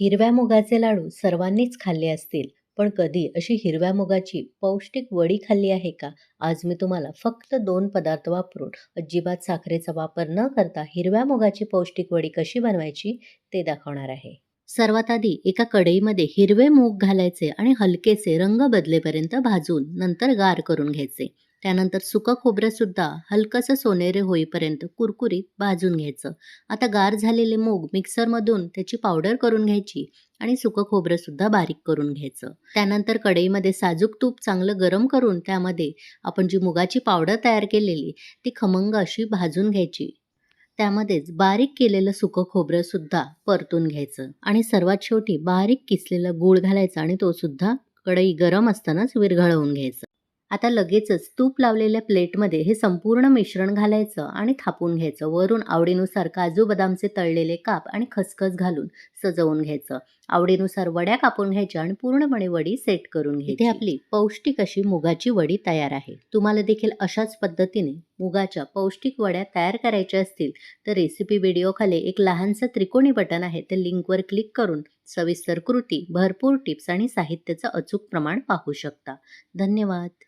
हिरव्या मुगाचे लाडू सर्वांनीच खाल्ले असतील पण कधी अशी हिरव्या मुगाची पौष्टिक वडी खाल्ली आहे का? आज मी तुम्हाला फक्त दोन पदार्थ वापरून अजिबात साखरेचा वापर न करता हिरव्या मुगाची पौष्टिक वडी कशी बनवायची ते दाखवणार आहे. सर्वात आधी एका कढईमध्ये हिरवे मूग घालायचे आणि हलकेचे रंग बदलेपर्यंत भाजून नंतर गार करून घ्यायचे. त्यानंतर सुकं खोबरंसुद्धा हलकंसं सोनेरे होईपर्यंत कुरकुरीत भाजून घ्यायचं. आता गार झालेले मूग मिक्सरमधून त्याची पावडर करून घ्यायची आणि सुकं खोबरंसुद्धा बारीक करून घ्यायचं. त्यानंतर कढईमध्ये साजूक तूप चांगलं गरम करून त्यामध्ये आपण जी मुगाची पावडर तयार केलेली ती खमंग अशी भाजून घ्यायची. त्यामध्येच बारीक केलेलं सुकं खोबरंसुद्धा परतून घ्यायचं आणि सर्वात शेवटी बारीक किसलेला गूळ घालायचा आणि तो सुद्धा कढई गरम असतानाच विरघळवून घ्यायचं. आता लगेचच तूप लावलेल्या प्लेटमध्ये हे संपूर्ण मिश्रण घालायचं आणि थापून घ्यायचं. वरून आवडीनुसार काजू बदामचे तळलेले काप आणि खसखस घालून सजवून घ्यायचं. आवडीनुसार वड्या कापून घ्यायच्या आणि पूर्णपणे वडी सेट करून घ्यायची. इथे आपली पौष्टिक अशी मुगाची वडी तयार आहे. तुम्हाला देखील अशाच पद्धतीने मुगाच्या पौष्टिक वड्या तयार करायच्या असतील तर रेसिपी व्हिडिओ खाली एक लहानसं त्रिकोणी बटन आहे. त्या लिंकवर क्लिक करून सविस्तर कृती भरपूर टिप्स आणि साहित्याचं अचूक प्रमाण पाहू शकता. धन्यवाद.